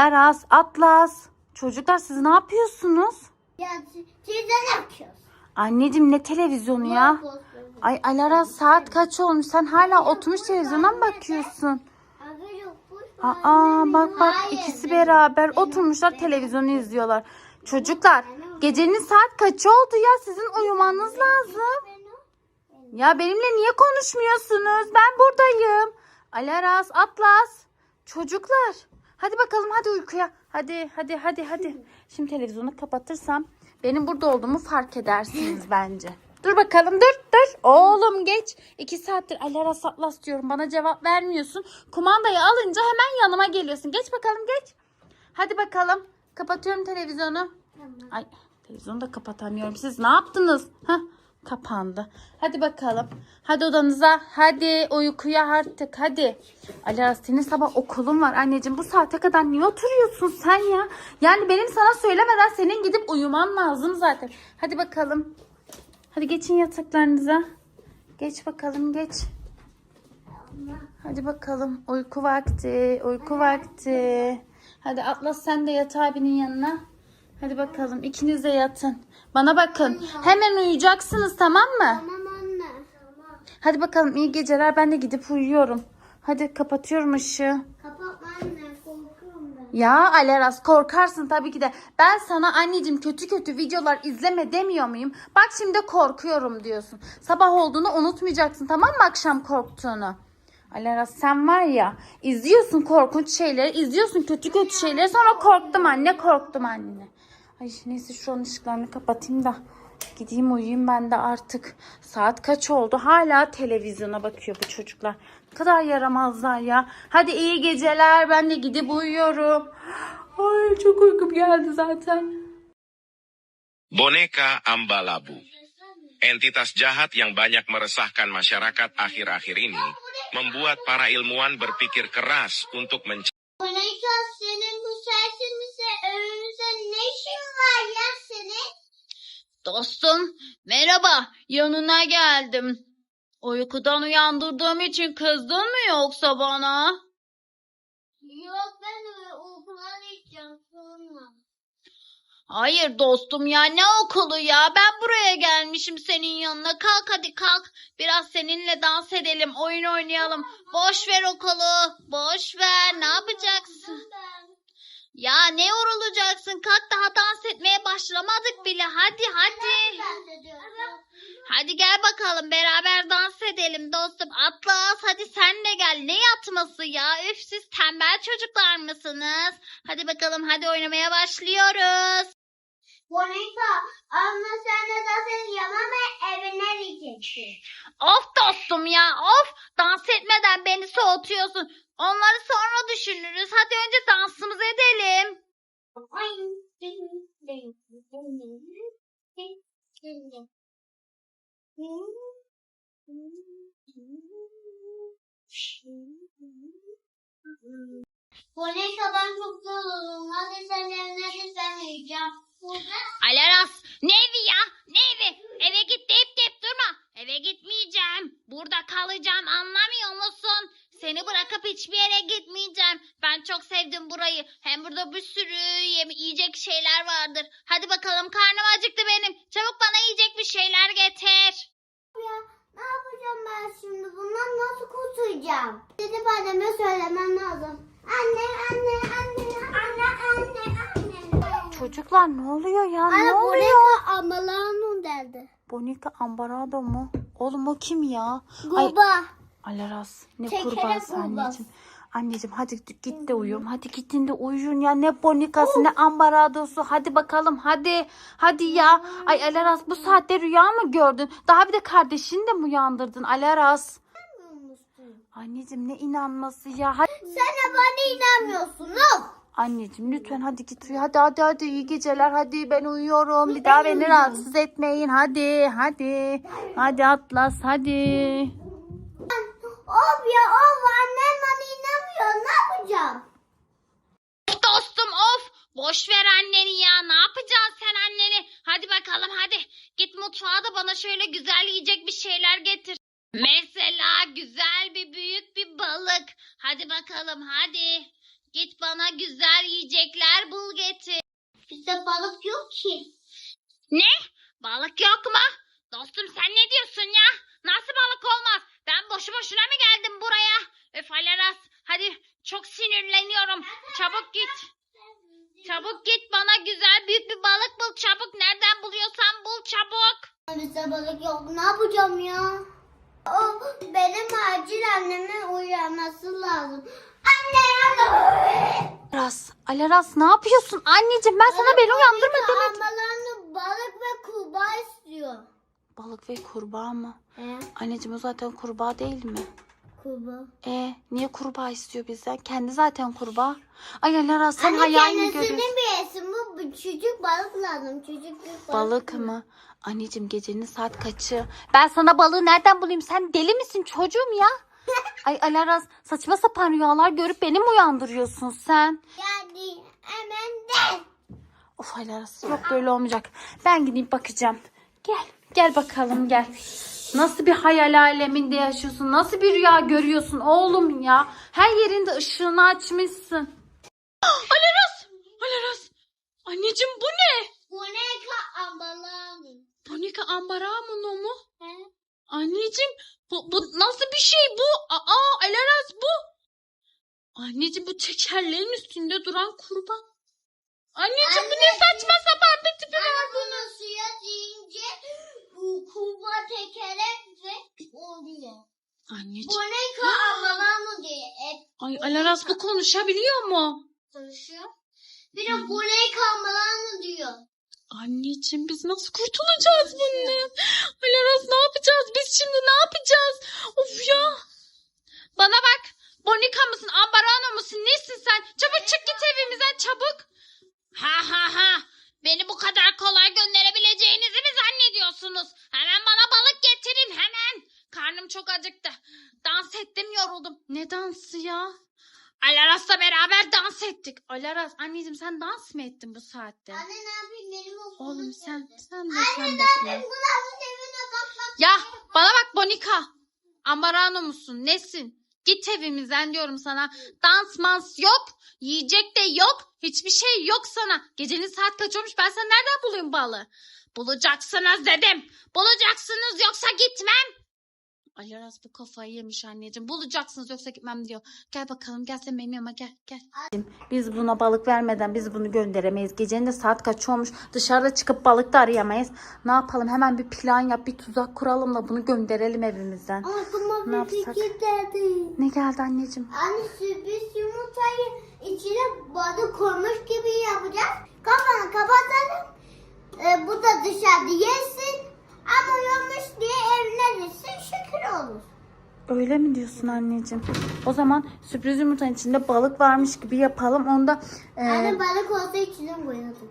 Aras, Atlas. Çocuklar siz ne yapıyorsunuz? Ya ne yapıyorsunuz? Anneciğim ne televizyonu ya? Ay Alara saat kaç olmuş? Sen hala oturmuş televizyona mı bakıyorsun? Aa bak bak ikisi beraber oturmuşlar televizyonu izliyorlar. Çocuklar gecenin saat kaç oldu ya? Sizin uyumanız lazım. Ya benimle niye konuşmuyorsunuz? Ben buradayım. Alaras, Atlas. Çocuklar. Hadi bakalım hadi uykuya. Hadi hadi hadi hadi. Şimdi televizyonu kapatırsam benim burada olduğumu fark edersiniz bence. Dur bakalım dur dur. Oğlum geç. İki saattir Alaras Atlas diyorum. Bana cevap vermiyorsun. Kumandayı alınca hemen yanıma geliyorsun. Geç bakalım geç. Hadi bakalım. Kapatıyorum televizyonu. Ay televizyonu da kapatamıyorum. Siz ne yaptınız? Hah kapandı. Hadi bakalım. Hadi odanıza. Hadi uykuya artık. Hadi. Alara senin sabah okulun var anneciğim. Bu saate kadar niye oturuyorsun sen ya? Yani benim sana söylemeden senin gidip uyuman lazım zaten. Hadi bakalım. Hadi geçin yataklarınıza. Geç bakalım geç. Hadi bakalım. Uyku vakti. Uyku vakti. Hadi Atlas sen de yat abinin yanına. Hadi bakalım ikiniz de yatın. Bana bakın. Hemen uyuyacaksınız tamam mı? Tamam anne. Hadi bakalım iyi geceler. Ben de gidip uyuyorum. Hadi kapatıyorum ışığı. Kapatma anne. Korkuyorum ben. Ya Aleras korkarsın tabii ki de. Ben sana anneciğim kötü kötü videolar izleme demiyor muyum? Bak şimdi korkuyorum diyorsun. Sabah olduğunu unutmayacaksın tamam mı akşam korktuğunu? Aleras sen var ya izliyorsun korkunç şeyleri, izliyorsun kötü kötü şeyleri sonra korktum anne, korktum anne. Ay neyse şu an ışıklarını kapatayım da gideyim uyuyayım ben de artık. Saat kaç oldu? Hala televizyona bakıyor bu çocuklar. Ne kadar yaramazlar ya. Hadi iyi geceler. Ben de gidip uyuyorum. Ay çok uykum geldi zaten. Boneka Ambalabu. Entitas jahat yang banyak meresahkan masyarakat akhir-akhir ini membuat para ilmuwan berpikir keras untuk mencari Boneka senin bu ne işin var ya senin? Dostum merhaba yanına geldim. Uykudan uyandırdığım için kızdın mı yoksa bana? Yok ben okula gideceğim sonra. Hayır dostum ya ne okulu ya ben buraya gelmişim senin yanına kalk hadi kalk biraz seninle dans edelim oyun oynayalım boş ver okulu boş ver ne. Ya ne yorulacaksın? Kalk daha dans etmeye başlamadık bile. Hadi hadi. Hadi gel bakalım beraber dans edelim dostum. Atlas hadi sen de gel. Ne yatması ya? Üf siz tembel çocuklar mısınız? Hadi bakalım hadi oynamaya başlıyoruz. Boneka ama sen de zaten yanıma evine gideceksin. Of dostum ya of. Dans etmeden beni soğutuyorsun. Onları sonra düşünürüz. Hadi önce dansımızı edelim. Boneka ben çok yoruldum. Hadi sen evine git ben uyuyacağım. Burada Alaras ne evi ya ne evi? Eve git deyip deyip durma. Eve gitmeyeceğim. Burada kalacağım anlamıyor musun? Seni bırakıp hiçbir yere gitmeyeceğim. Ben çok sevdim burayı. Hem burada bir sürü yeme yiyecek şeyler vardır. Hadi bakalım karnım acıktı benim. Çabuk bana yiyecek bir şeyler getir. ya ne yapacağım ben şimdi? Bundan nasıl kurtulacağım? Gidip anneme söylemem lazım. Anne, anne, anne, anne, anne, anne. Çocuklar ne oluyor ya Anne Boneka Amalanun derdi. Bonika Ambarado mu? Oğlum o kim ya? Baba. Alaras ne kurbağası kurbağası. anneciğim. Anneciğim hadi git de uyuyun. Hadi gidin de uyuyun ya. Ne bonikası ne ambaradosu. Hadi bakalım hadi. Hadi ya. Ay Alaras bu saatte rüya mı gördün? Daha bir de kardeşini de mi uyandırdın Alaras? Anneciğim ne inanması ya. Hadi. Sen bana inanmıyorsun. Of. Anneciğim lütfen hadi git uyu. Hadi hadi hadi iyi geceler. Hadi ben uyuyorum. Bir daha beni rahatsız etmeyin. Hadi hadi. Hadi Atlas hadi. Of ya of annem bana inanmıyor. Ne yapacağım? Dostum of. Boş ver anneni ya. Ne yapacaksın sen anneni? Hadi bakalım hadi. Git mutfağa da bana şöyle güzel yiyecek bir şeyler getir. Mesela güzel bir büyük bir balık. Hadi bakalım hadi. Git bana güzel yiyecekler bul getir. Bizde balık yok ki. Ne? Balık yok mu? Dostum sen ne diyorsun ya? Nasıl balık olmaz? Ben boşu boşuna mı geldim buraya? Öf Alaras. Hadi çok sinirleniyorum. Çabuk git. Çabuk git bana güzel büyük bir balık bul çabuk. Nereden buluyorsan bul çabuk. Bizde balık yok. Ne yapacağım ya? O benim acil annemin uyanması lazım. Anne anne. Aras, Alaras ne yapıyorsun? Anneciğim ben sana beni uyandırma demedim. Almalarını balık ve kurbağa istiyor. Balık ve kurbağa mı? He? Anneciğim o zaten kurbağa değil mi? Kurbağa. E niye kurbağa istiyor bizden? Kendi zaten kurbağa. Ay Alaras sen Anne hayal mi kendisinin görüyorsun? bir resim bu. Bu Çocuk balık lazım. Çocuk bir balık. Balık mı? Anneciğim gecenin saat kaçı? Ben sana balığı nereden bulayım? Sen deli misin çocuğum ya? Ay Alaraz saçma sapan rüyalar görüp beni mi uyandırıyorsun sen? Geldi. Hemen de. Of Alaraz yok böyle olmayacak. Ben gideyim bakacağım. Gel gel bakalım gel. Nasıl bir hayal aleminde yaşıyorsun? Nasıl bir rüya görüyorsun oğlum ya? Her yerinde ışığını açmışsın. Alaraz! Alaraz! Anneciğim bu ne? Boneka ambalanı. Monika Ambaramano mu? He? Anneciğim bu, bu nasıl bir şey bu? Aa Alaraz bu. Anneciğim bu tekerleğin üstünde duran kurban. Anneciğim bu ne saçma sapan bir tipi var. Ama bunu suya deyince bu kurbağa tekerek ve oluyor. Anneciğim. Boneka ambalanı diye hep Ay Alaraz bu konuşabiliyor mu? konuşuyor. Bir de boneka ambalanı diyor. Anneciğim biz nasıl kurtulacağız bundan? Alaraz ne yapacağız? Biz şimdi ne yapacağız? Of ya. Bana bak. Bonika mısın? Ambarano musun? Nesin sen? Çabuk çık git evimize çabuk. Ha ha ha. Beni bu kadar kolay gönderebileceğinizi mi zannediyorsunuz? Hemen bana balık getirin hemen. Karnım çok acıktı. Dans ettim yoruldum. Ne dansı ya? Alaras'la beraber dans ettik. Alaraz anneciğim sen dans mı ettin bu saatte? Anne ne yapayım benim okulum Oğlum sen nerede? sen de Anne sen ne yapayım kulağımın evine bak bak. Ya bana bak Bonika. Ambarano musun? Nesin? Git evimizden diyorum sana. Dans mans yok. Yiyecek de yok. Hiçbir şey yok sana. Gecenin saat kaç olmuş? Ben sana nereden bulayım balı? Bulacaksınız dedim. Bulacaksınız yoksa gitmem. Ali Aras bu kafayı yemiş anneciğim. Bulacaksınız yoksa gitmem diyor. Gel bakalım gel sen benim yanıma gel gel. Biz buna balık vermeden biz bunu gönderemeyiz. Gecenin de saat kaç olmuş. Dışarıda çıkıp balık da arayamayız. Ne yapalım hemen bir plan yap bir tuzak kuralım da bunu gönderelim evimizden. Aklıma Ne bir yapsak? fikir geldi. Ne geldi anneciğim? Anne sürpriz yumurtayı içine balık koymuş gibi yapacağız. Kafanı kapatalım. Ee, bu da dışarıda yesin. Ama yanmış diye evine gitsin şükür olur. Öyle mi diyorsun anneciğim? O zaman sürpriz yumurtanın içinde balık varmış gibi yapalım. Onda e, Anne balık olsa içine koyuyorduk.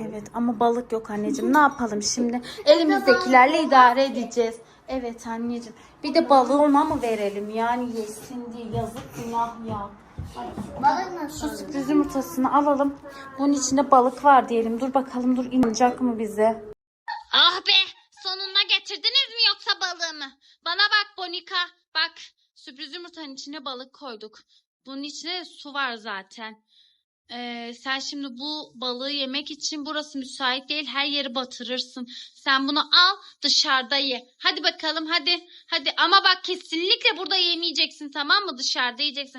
evet ama balık yok anneciğim. Ne yapalım şimdi? Elimizdekilerle idare edeceğiz. Evet anneciğim. Bir de balığı ona mı verelim? Yani yesin diye yazık günah ya. Balık Şu sürpriz yumurtasını alalım. Bunun içinde balık var diyelim. Dur bakalım dur inecek mi bize? Ah be Bana bak Bonika. Bak sürpriz yumurtanın içine balık koyduk. Bunun içine su var zaten. Ee, sen şimdi bu balığı yemek için burası müsait değil. Her yeri batırırsın. Sen bunu al dışarıda ye. Hadi bakalım hadi. Hadi ama bak kesinlikle burada yemeyeceksin tamam mı? Dışarıda yiyeceksin.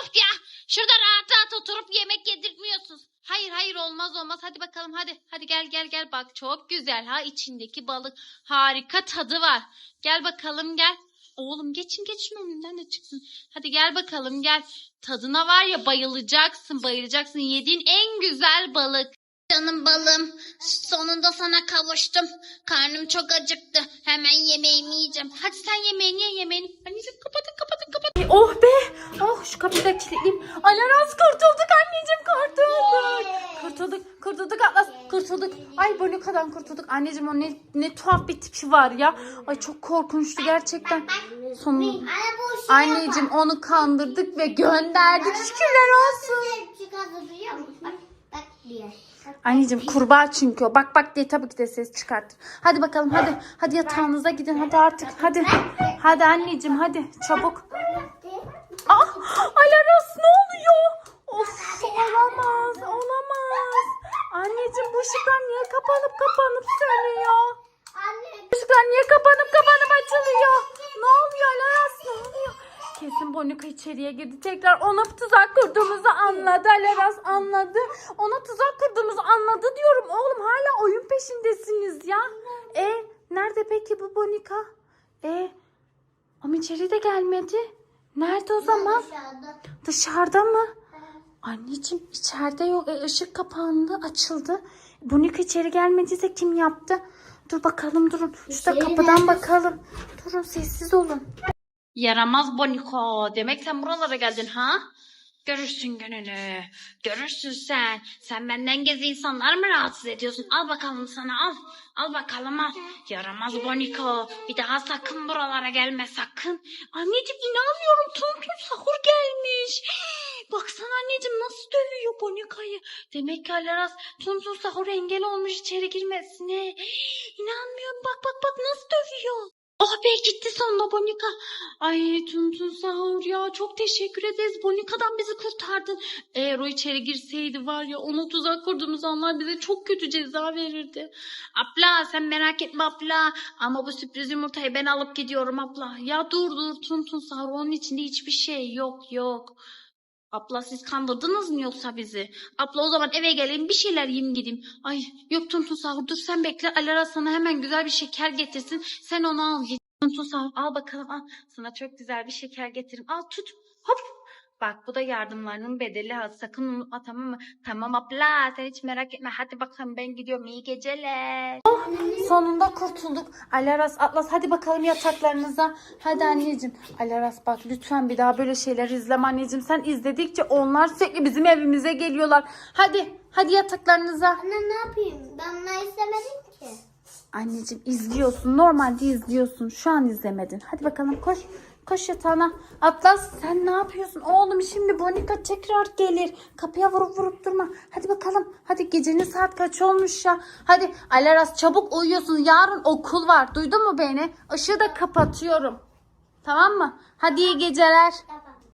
Of ya şurada rahat rahat oturup yemek yedirtmiyorsunuz. Hayır hayır olmaz olmaz. Hadi bakalım hadi. Hadi gel gel gel bak çok güzel ha içindeki balık. Harika tadı var. Gel bakalım gel. Oğlum geçin geçin önünden de çıksın. Hadi gel bakalım gel. Tadına var ya bayılacaksın bayılacaksın. Yediğin en güzel balık. Canım balım sonunda sana kavuştum. Karnım çok acıktı. Hemen yemeğimi yiyeceğim. Hadi sen yemeğini ye yemeğini. Anneciğim kapatın kapatın kapatın. Oh be. Oh şu kapıyı da kilitleyeyim. Alaraz kurtulduk anneciğim kurtulduk. Kurtulduk kurtulduk Atlas kurtulduk. Ay Bonika'dan kurtulduk. Anneciğim o ne, ne tuhaf bir tipi var ya. Ay çok korkunçtu gerçekten. Sonu. Anne bu şey Anneciğim onu kandırdık ve gönderdik. Şükürler olsun. yapar. Çıkardı duyuyor musun? Bak bak diye. Anneciğim kurbağa çünkü o. Bak bak diye tabii ki de ses çıkartır. Hadi bakalım hadi. Hadi yatağınıza gidin hadi artık. Hadi. Hadi anneciğim hadi çabuk. Ah Alaras ne oluyor? Of Olamaz, olamaz. Anneciğim bu ışıklar niye kapanıp kapanıp sönüyor? Anne. Işıklar niye kapanıp kapanıp açılıyor? Ne oluyor Alaras ne oluyor? Kesin Bonika içeriye girdi. Tekrar ona tuzak kurduğumuzu anladı. Alaras anladı. Ona tuzak kurduğumuzu anladı diyorum. Oğlum hala oyun peşindesiniz ya. E nerede peki bu Bonika? E ama içeri de gelmedi. Nerede o zaman? Dışarıda. Dışarıda mı? Anneciğim içeride yok. E, ışık kapandı, açıldı. Bonika içeri gelmediyse kim yaptı? Dur bakalım durun. Şurada kapıdan bakalım. Durun sessiz olun. Yaramaz Boniko. Demek sen buralara geldin ha? Görürsün gününü. Görürsün sen. Sen benden gezi insanlar mı rahatsız ediyorsun? Al bakalım sana al. Al bakalım al. Yaramaz Boniko. Bir daha sakın buralara gelme sakın. Anneciğim inanmıyorum. Tonton sahur gelmiş. Baksana anneciğim nasıl dövüyor Bonika'yı. Demek ki Alaras Tonton sahur engel olmuş içeri girmesine. İnanmıyorum bak bak bak nasıl dövüyor. Oh be gitti sonunda Bonika. Ay Tuntun sahur ya çok teşekkür ederiz. Bonika'dan bizi kurtardın. Eğer o içeri girseydi var ya ona tuzak kurduğumuz anlar bize çok kötü ceza verirdi. Abla sen merak etme abla. Ama bu sürpriz yumurtayı ben alıp gidiyorum abla. Ya dur dur Tuntun sahur onun içinde hiçbir şey yok yok. Abla siz kandırdınız mı yoksa bizi? Abla o zaman eve geleyim bir şeyler yiyeyim gideyim. Ay yok Tuntun Sahur dur sen bekle. Alara sana hemen güzel bir şeker getirsin. Sen onu al git. Tuntun Sahur al bakalım al. Sana çok güzel bir şeker getireyim. Al tut hop. Bak bu da yardımlarının bedeli ha. Sakın unutma tamam mı? Tamam abla sen hiç merak etme. Hadi bakalım ben gidiyorum. İyi geceler. Sonunda kurtulduk. Alaras Atlas hadi bakalım yataklarınıza. Hadi anneciğim. Alaras bak lütfen bir daha böyle şeyler izleme anneciğim. Sen izledikçe onlar sürekli bizim evimize geliyorlar. Hadi hadi yataklarınıza. Anne ne yapayım? Ben bunu istemedim ki. Anneciğim izliyorsun. Normalde izliyorsun. Şu an izlemedin. Hadi bakalım koş. Koş yatağına. Atlas sen ne yapıyorsun? Oğlum şimdi Bonika tekrar gelir. Kapıya vurup vurup durma. Hadi bakalım. Hadi gecenin saat kaç olmuş ya. Hadi Alaras çabuk uyuyorsun. Yarın okul var. Duydun mu beni? Işığı da kapatıyorum. Tamam mı? Hadi iyi geceler.